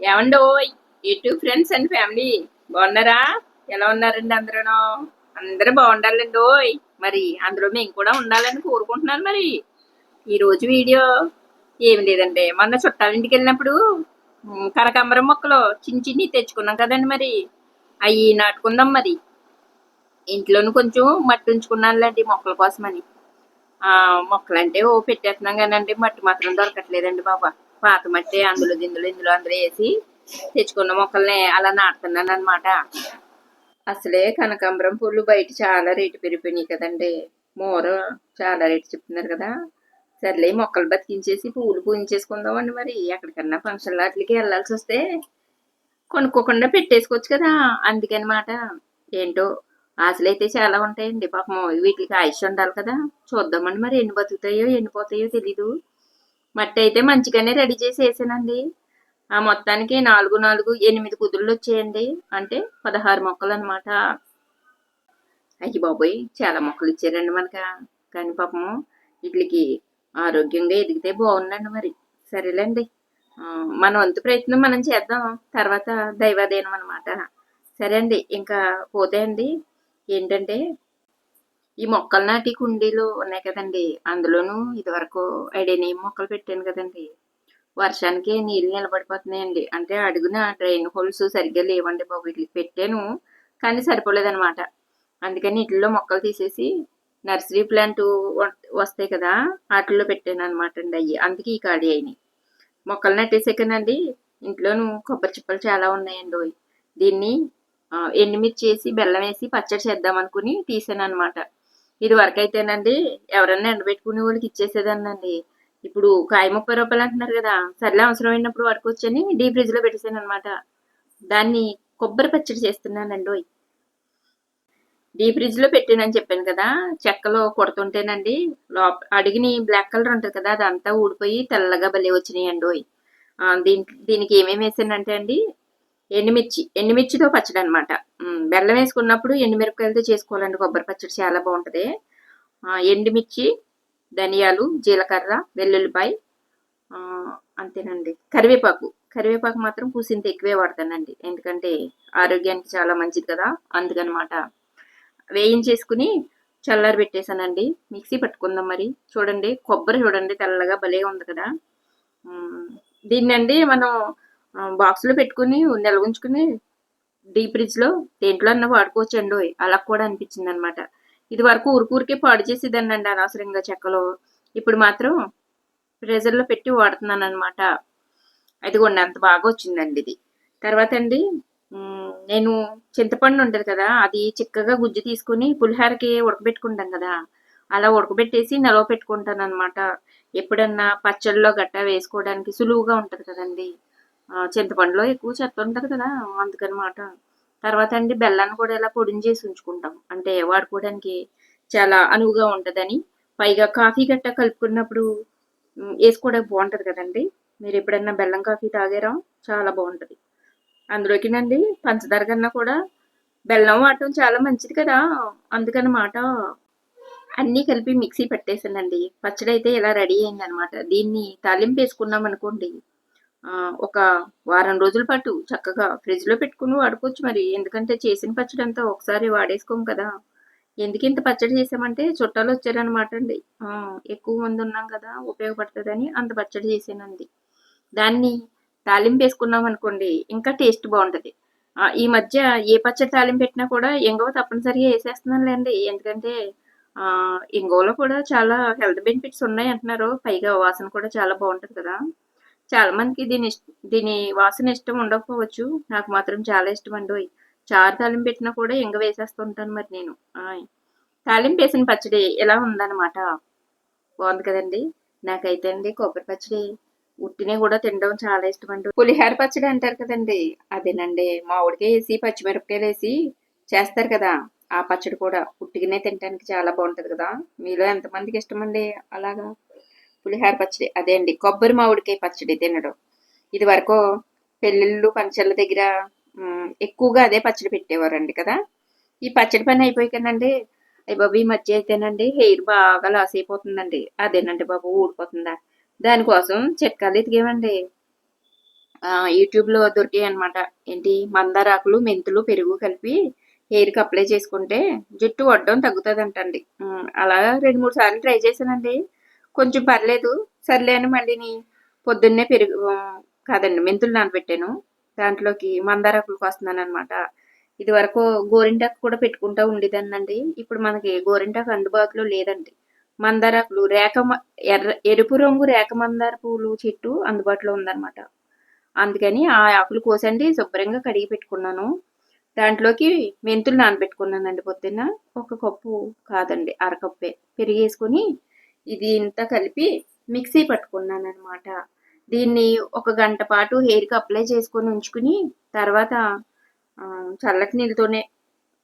ఏమండో YouTube friends and family? బాగున్నారా? ఎలా ఉన్నారండి అందరూ అందరూ బాగుండాలండి ఓయ్. మరి అందులో మేము కూడా ఉండాలని కోరుకుంటున్నాను మరి. ఈరోజు వీడియో ఏమి లేదండి. మొన్న చుట్టాలింటికి వెళ్ళినప్పుడు కనకాంబరం మొక్కలు చిన్ని చిన్ని తెచ్చుకున్నాం కదండి మరి. అవి నాటుకుందాం మరి. ఇంట్లోనూ కొంచెం మట్టి ఉంచుకున్నానులేండి మొక్కల కోసమని. మొక్కలంటే ఓ పెట్టేస్తున్నాం కానండి. మట్టి మాత్రం దొరకట్లేదండి బాబా. పాత మట్టి అందులో దిందులు ఇందులో అందులో వేసి తెచ్చుకున్న మొక్కల్ని అలా నాటుతున్నాను అనమాట అసలే కనకాంబరం పూలు బయట చాలా రేటు పెరిగిపోయినాయి కదండి. మోర చాలా రేటు చెప్తున్నారు కదా. సర్లే మొక్కలు బతికించేసి పూలు పూయించేసుకుందామండి మరి. ఎక్కడికన్నా ఫంక్షన్ వాటికి వెళ్ళాల్సి వస్తే కొనుక్కోకుండా పెట్టేసుకోవచ్చు కదా అందుకనమాట. ఏంటో ఆశలు అయితే చాలా ఉంటాయండి. పాపం వీటికి ఆయుష్ ఉండాలి కదా. చూద్దామండి మరి ఎన్ని బతుకుతాయో ఎన్ని పోతాయో తెలీదు. మట్టి అయితే మంచిగానే రెడీ చేసి వేసానండి ఆ మొత్తానికి నాలుగు నాలుగు ఎనిమిది కుదుళ్ళు వచ్చాయండి. అంటే పదహారు మొక్కలు అనమాట అయ్యి బాబోయ్ చాలా మొక్కలు ఇచ్చారండి మనకు. కానీ పాపము వీటికి ఆరోగ్యంగా ఎదిగితే బాగుండండి మరి. సరేలేండి. మన వంతు ప్రయత్నం మనం చేద్దాం. తర్వాత దైవాధీనం అనమాట సరే అండి ఇంకా పోతే అండి. ఏంటంటే ఈ మొక్కలు నాటి కుండీలు ఉన్నాయి కదండి. అందులోనూ ఇదివరకు ఐడేనియం మొక్కలు పెట్టాను కదండి. వర్షానికి నీళ్ళు నిలబడిపోతున్నాయండి. అంటే అడుగున డ్రైన్ హోల్స్ సరిగ్గా లేవండి బాబు. వీటికి పెట్టాను కానీ సరిపోలేదన్నమాట. అందుకని వీటిల్లో మొక్కలు తీసేసి నర్సరీ ప్లాంట్ వస్తాయి కదా వాటిల్లో పెట్టాను అనమాట అండి అయ్యి. అందుకే ఈ ఖాళీ అయినాయి. మొక్కలు నాటేసాకనండి ఇంట్లోనూ కొబ్బరి చిప్పలు చాలా ఉన్నాయండి దీన్ని ఎండుమిర్చి వేసి బెల్లం వేసి పచ్చడి చేద్దాం అనుకుని తీసాను అనమాట ఇది వరకైతేనండి అయితేనండి ఎవరన్నా ఎండబెట్టుకునే వాళ్ళకి ఇచ్చేసేదాన్నండి ఇప్పుడు కాయ ముప్పై రూపాయలు అంటున్నారు కదా సర్లే అవసరమైనప్పుడు వరకొచ్చని డీప్ ఫ్రిడ్జ్లో పెట్టేశాను అనమాట దాన్ని కొబ్బరి పచ్చడి చేస్తున్నానండి ఓయ్. డీప్ ఫ్రిడ్జ్లో పెట్టానని చెప్పాను కదా చెక్కలో కొడుతుంటేనండి లోప అడిగిని బ్లాక్ కలర్ ఉంటుంది కదా అదంతా ఊడిపోయి తెల్లగా భలే వచ్చినాయండి ఓయ్. దీనికి దీనికి ఏమేమి వేసానంటే అండి ఎండుమిర్చి ఎండుమిర్చితో పచ్చడి అనమాట బెల్లం వేసుకున్నప్పుడు ఎండుమిరపకాయలతో చేసుకోవాలండి. కొబ్బరి పచ్చడి చాలా బాగుంటుంది. ఎండుమిర్చి ధనియాలు జీలకర్ర వెల్లుల్లిపాయ అంతేనండి. కరివేపాకు. కరివేపాకు మాత్రం పూసింత ఎక్కువే వాడతానండి. ఎందుకంటే ఆరోగ్యానికి చాలా మంచిది కదా. అందుకనమాట వేయించేసుకుని చల్లారి పెట్టేశానండి. మిక్సీ పట్టుకుందాం మరి. చూడండి కొబ్బరి చూడండి తెల్లగా భలే ఉంది కదా. దీన్నండి మనం బాక్స్లో పెట్టుకుని నిల్వ ఉంచుకుని డీప్ ఫ్రిడ్జ్లో దేంట్లో అన్న వాడుకోవచ్చు అండి అలా కూడా అనిపించింది అనమాట ఇది వరకు ఊరికూరికే పాడు చేసేదాన్ని అండి అనవసరంగా చెక్కలో. ఇప్పుడు మాత్రం ఫ్రీజర్లో పెట్టి వాడుతున్నాను అనమాట అదిగోండి అంత బాగా వచ్చిందండి ఇది. తర్వాత అండి నేను చింతపండు ఉంటుంది కదా అది చిక్కగా గుజ్జు తీసుకుని పులిహోరకి ఉడకబెట్టుకుంటాం కదా అలా ఉడకబెట్టేసి నిలవ పెట్టుకుంటాను అనమాట ఎప్పుడన్నా పచ్చళ్ళలో గట్టా వేసుకోవడానికి సులువుగా ఉంటుంది కదండి. చింతపండులో ఎక్కువ చెత్త ఉంటుంది కదా అందుకనమాట. తర్వాత అండి బెల్లాన్ని కూడా ఇలా పొడిని చేసి ఉంచుకుంటాం. అంటే వాడుకోవడానికి చాలా అనువుగా ఉంటుందని. పైగా కాఫీ గట్ట కలుపుకున్నప్పుడు వేసుకోవడానికి బాగుంటుంది కదండి. మీరు ఎప్పుడన్నా బెల్లం కాఫీ తాగారా? చాలా బాగుంటుంది. అందులోకినండి పంచదార కన్నా కూడా బెల్లం వాడటం చాలా మంచిది కదా. అందుకనమాట అన్నీ కలిపి మిక్సీ పెట్టేసానండి పచ్చడి అయితే ఇలా రెడీ అయింది అనమాట దీన్ని తాలింపు వేసుకున్నాం అనుకోండి ఒక వారం రోజుల పాటు చక్కగా ఫ్రిడ్జ్లో పెట్టుకుని వాడుకోవచ్చు మరి. ఎందుకంటే చేసిన పచ్చడి అంతా ఒకసారి వాడేసుకోం కదా. ఎందుకు ఇంత పచ్చడి చేసామంటే చుట్టాలు వచ్చారనమాట అండి. ఎక్కువ మంది ఉన్నాం కదా ఉపయోగపడుతుందని అంత పచ్చడి చేసానండి దాన్ని తాలింపు వేసుకున్నాం అనుకోండి ఇంకా టేస్ట్ బాగుంటుంది. ఈ మధ్య ఏ పచ్చడి తాలింపు పెట్టినా కూడా ఎంగవ తప్పనిసరిగా వేసేస్తున్నానులేండి. ఎందుకంటే ఇంగోలో కూడా చాలా హెల్త్ బెనిఫిట్స్ ఉన్నాయి అంటున్నారు. పైగా వాసన కూడా చాలా బాగుంటుంది కదా. చాలా మందికి దీని దీని వాసన ఇష్టం ఉండకపోవచ్చు. నాకు మాత్రం చాలా ఇష్టం అండి చారు తాలింపు పెట్టినా కూడా ఇంగ వేసేస్తుంటాను మరి నేను. తాలింపు వేసిన పచ్చడి ఎలా ఉందన్నమాట? బాగుంది కదండి. నాకైతే అండి కొబ్బరి పచ్చడి ఉట్టినే కూడా తినడం చాలా ఇష్టం అండి. పులిహార పచ్చడి అంటారు కదండి. అదేనండి. మామిడికాయ వేసి పచ్చిమిరపకాయలు వేసి చేస్తారు కదా. ఆ పచ్చడి కూడా ఉట్టిగానే తినడానికి చాలా బాగుంటుంది కదా. మీలో ఎంతమందికి ఇష్టం అండి అలాగా? పులిహార పచ్చడి. అదే అండి కొబ్బరి మామిడికాయ పచ్చడి తినడం. ఇది వరకు పెళ్ళిళ్ళు ఫంక్షన్ల దగ్గర ఎక్కువగా అదే పచ్చడి పెట్టేవారండి కదా. ఈ పచ్చడి పని అయిపోయికనండి అయ్యి బాబు ఈ మధ్య అయితేనండి హెయిర్ బాగా లాస్ అయిపోతుందండి. అదేనండి బాబు ఊడిపోతుందా? దానికోసం చిట్కాలు ఎతికేమండి యూట్యూబ్లో దొరికాయి అనమాట ఏంటి? మందారాకులు మెంతులు పెరుగు కలిపి హెయిర్కి అప్లై చేసుకుంటే జుట్టు వడ్డం తగ్గుతుంది అంటండి అలా రెండు మూడు సార్లు ట్రై చేశానండి. కొంచెం పర్లేదు. సర్లే అని మళ్ళీని పొద్దున్నే పెరుగు కాదండి మెంతులు నానబెట్టాను. దాంట్లోకి మందారాకులకు వస్తున్నాను అనమాట ఇది వరకు గోరింటాకు కూడా పెట్టుకుంటా ఉండేదాన్నండి. ఇప్పుడు మనకి గోరింటాకు అందుబాటులో లేదండి. మందారాకులు రేఖ మ- ఎర్ర ఎరుపు రంగు రేఖ మందార పూలు చెట్టు అందుబాటులో ఉందన్నమాట. అందుకని ఆ ఆకులు కోసండి శుభ్రంగా కడిగి పెట్టుకున్నాను. దాంట్లోకి మెంతులు నానబెట్టుకున్నానండి పొద్దున్న. ఒక కప్పు కాదండి అరకప్పే. పెరిగేసుకొని ఇది ఇంత కలిపి మిక్సీ పట్టుకున్నాను అనమాట దీన్ని ఒక గంట పాటు హెయిర్కి అప్లై చేసుకొని ఉంచుకుని తర్వాత చల్లటి నీళ్ళతోనే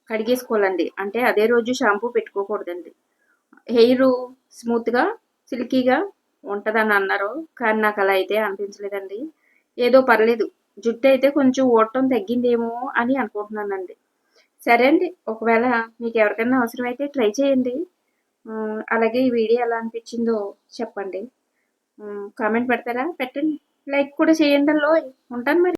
కడిగేసుకోవాలండి. అంటే అదే రోజు షాంపూ పెట్టుకోకూడదండి. హెయిర్ స్మూత్గా సిల్కీగా ఉంటుందని అన్నారు. కానీ నాకు అలా అయితే అనిపించలేదండి. ఏదో పర్లేదు. జుట్టు అయితే కొంచెం ఓడటం తగ్గిందేమో అని అనుకుంటున్నానండి. సరే అండి. ఒకవేళ మీకు ఎవరికైనా అవసరమైతే ట్రై చేయండి. అలాగే ఈ వీడియో ఎలా అనిపించిందో చెప్పండి. కామెంట్ పెడతారా? పెట్టండి. లైక్ కూడా చేయండి లో ఉంటాను మరి.